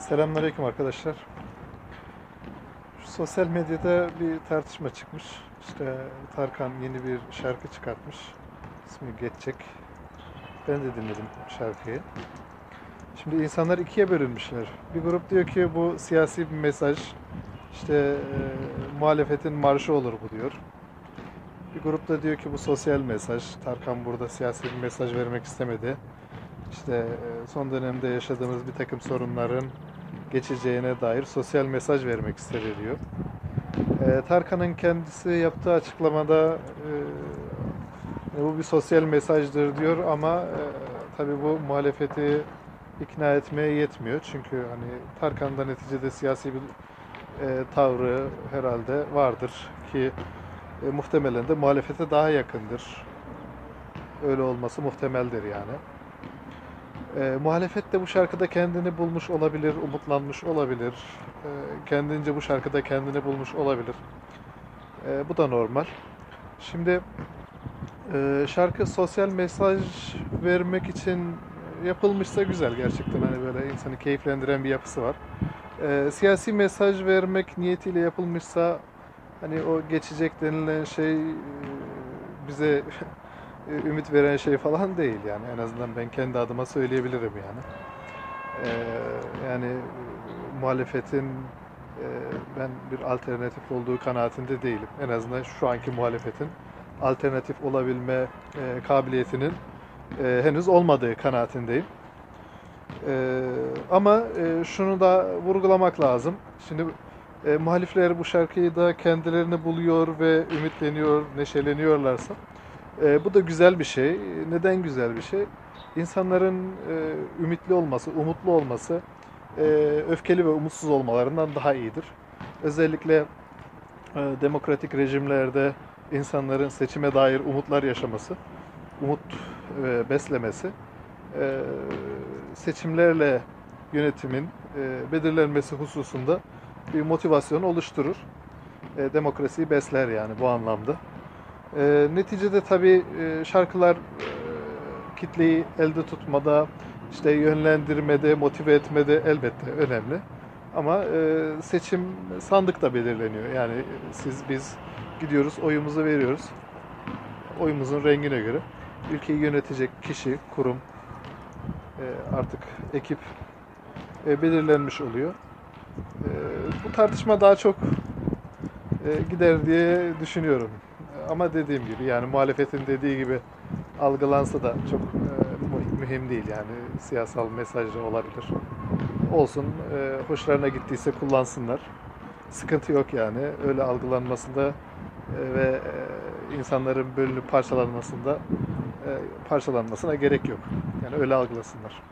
Selamünaleyküm arkadaşlar. Şu sosyal medyada bir tartışma çıkmış. İşte Tarkan yeni bir şarkı çıkartmış. İsmi Geçecek. Ben de dinledim şarkıyı. Şimdi insanlar ikiye bölünmüşler. Bir grup diyor ki bu siyasi bir mesaj. İşte e, muhalefetin marşı olur bu diyor. Bir grup da diyor ki bu sosyal mesaj. Tarkan burada siyasi bir mesaj vermek istemedi. İşte e, son dönemde yaşadığımız bir takım sorunların geçeceğine dair sosyal mesaj vermek istedi diyor. E, Tarkan'ın kendisi yaptığı açıklamada e, bu bir sosyal mesajdır diyor ama e, tabii bu muhalefeti ikna etmeye yetmiyor. Çünkü hani Tarkan'da neticede siyasi bir e, tavrı herhalde vardır ki e, muhtemelen de muhalefete daha yakındır. Öyle olması muhtemeldir yani. E, muhalefet de bu şarkıda kendini bulmuş olabilir, umutlanmış olabilir. E, kendince bu şarkıda kendini bulmuş olabilir. E, bu da normal. Şimdi e, şarkı sosyal mesaj vermek için yapılmışsa güzel gerçekten hani böyle insanı keyiflendiren bir yapısı var. E, siyasi mesaj vermek niyetiyle yapılmışsa hani o geçecek denilen şey e, bize ümit veren şey falan değil yani en azından ben kendi adıma söyleyebilirim yani. Ee, yani e, muhalefetin e, ben bir alternatif olduğu kanaatinde değilim. En azından şu anki muhalefetin alternatif olabilme e, kabiliyetinin e, henüz olmadığı kanaatindeyim. E, ama e, şunu da vurgulamak lazım. Şimdi e, muhalifler bu şarkıyı da kendilerini buluyor ve ümitleniyor, neşeleniyorlarsa e, bu da güzel bir şey. Neden güzel bir şey? İnsanların e, ümitli olması, umutlu olması e, öfkeli ve umutsuz olmalarından daha iyidir. Özellikle e, demokratik rejimlerde insanların seçime dair umutlar yaşaması, umut e, beslemesi e, seçimlerle yönetimin e, belirlenmesi hususunda bir motivasyon oluşturur. E, demokrasiyi besler yani bu anlamda. E, neticede tabii e, şarkılar e, kitleyi elde tutmada, işte yönlendirmede, motive etmede elbette önemli. Ama e, seçim sandıkta belirleniyor. Yani siz biz gidiyoruz, oyumuzu veriyoruz. Oyumuzun rengine göre ülkeyi yönetecek kişi, kurum, e, artık ekip e, belirlenmiş oluyor. E, bu tartışma daha çok e, gider diye düşünüyorum. Ama dediğim gibi yani muhalefetin dediği gibi algılansa da çok e, mühim değil yani siyasal mesajı olabilir. Olsun e, hoşlarına gittiyse kullansınlar. Sıkıntı yok yani öyle algılanmasında e, ve e, insanların bölünüp parçalanmasında e, parçalanmasına gerek yok. Yani öyle algılasınlar.